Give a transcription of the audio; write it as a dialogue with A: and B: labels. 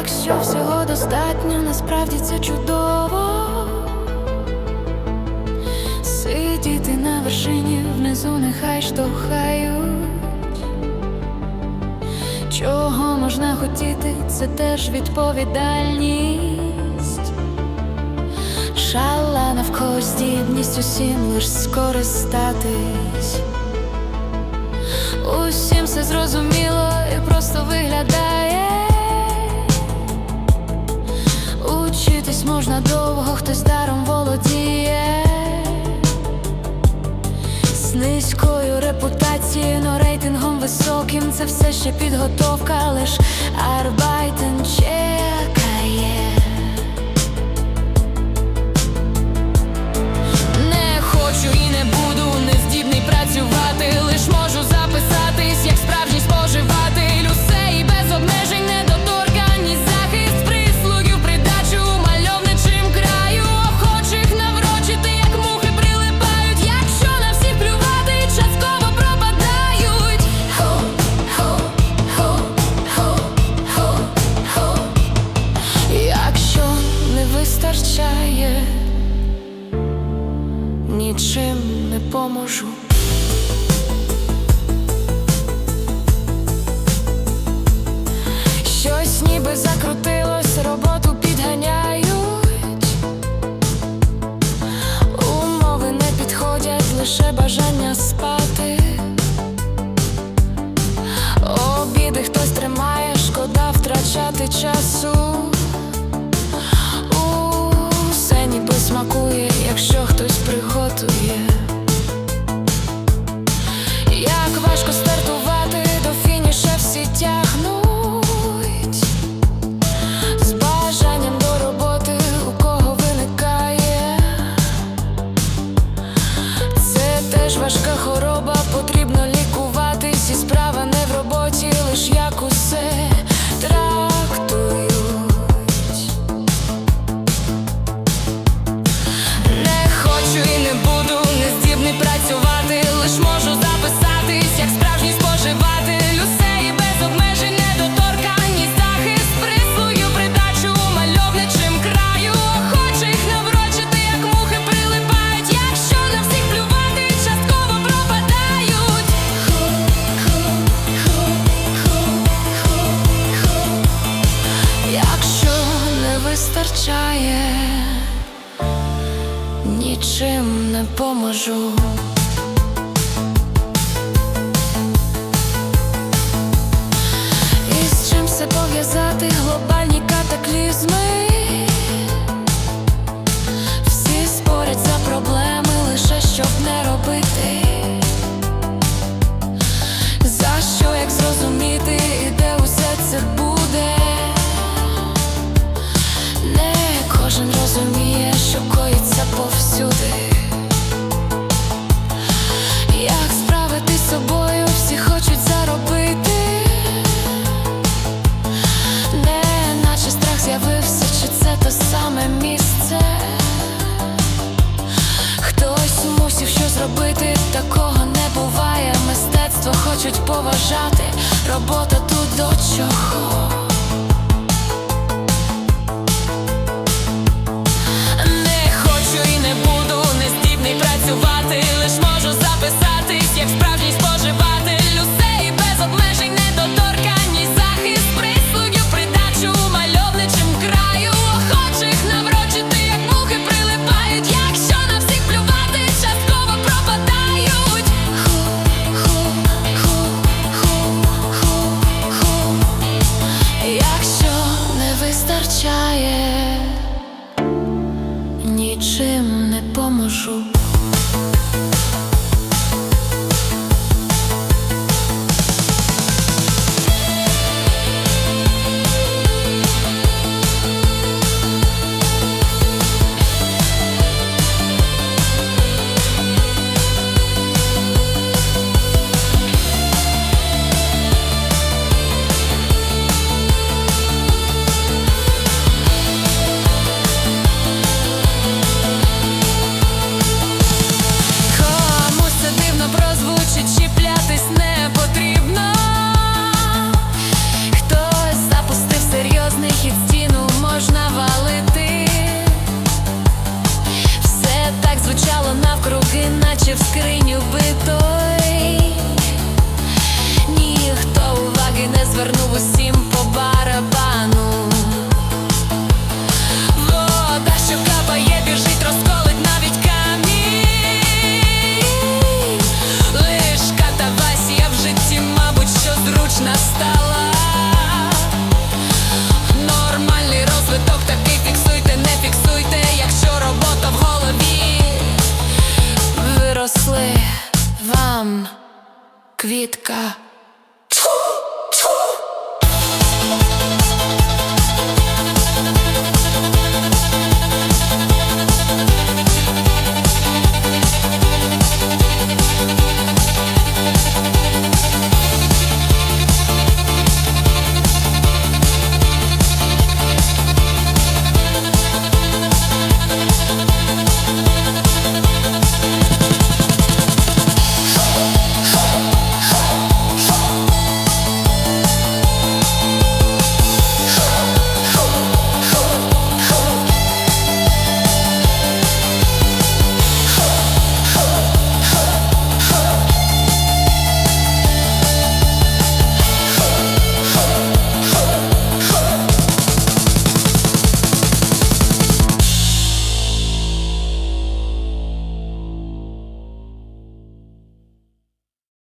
A: Якщо всього достатньо, насправді це чудово. Сидіти на вершині внизу, нехай штовхають. Чого можна хотіти, це теж відповідальність, шала навколо здібність усім лиш скористатись, усім все зрозуміло. надовго хтось даром володіє, з низькою репутацією, но рейтингом високим це все ще підготовка, лиш Арбайтен чекає. Не хочу вистачає, нічим не поможу. Щось ніби закрутилось, роботу підганяють, умови не підходять, лише бажання спати. Обіди хтось тримає, шкода втрачати часу. нічим не поможу. І з чим це пов'язати? хочуть поважати, робота тут до чого. нічим не поможу. квітка.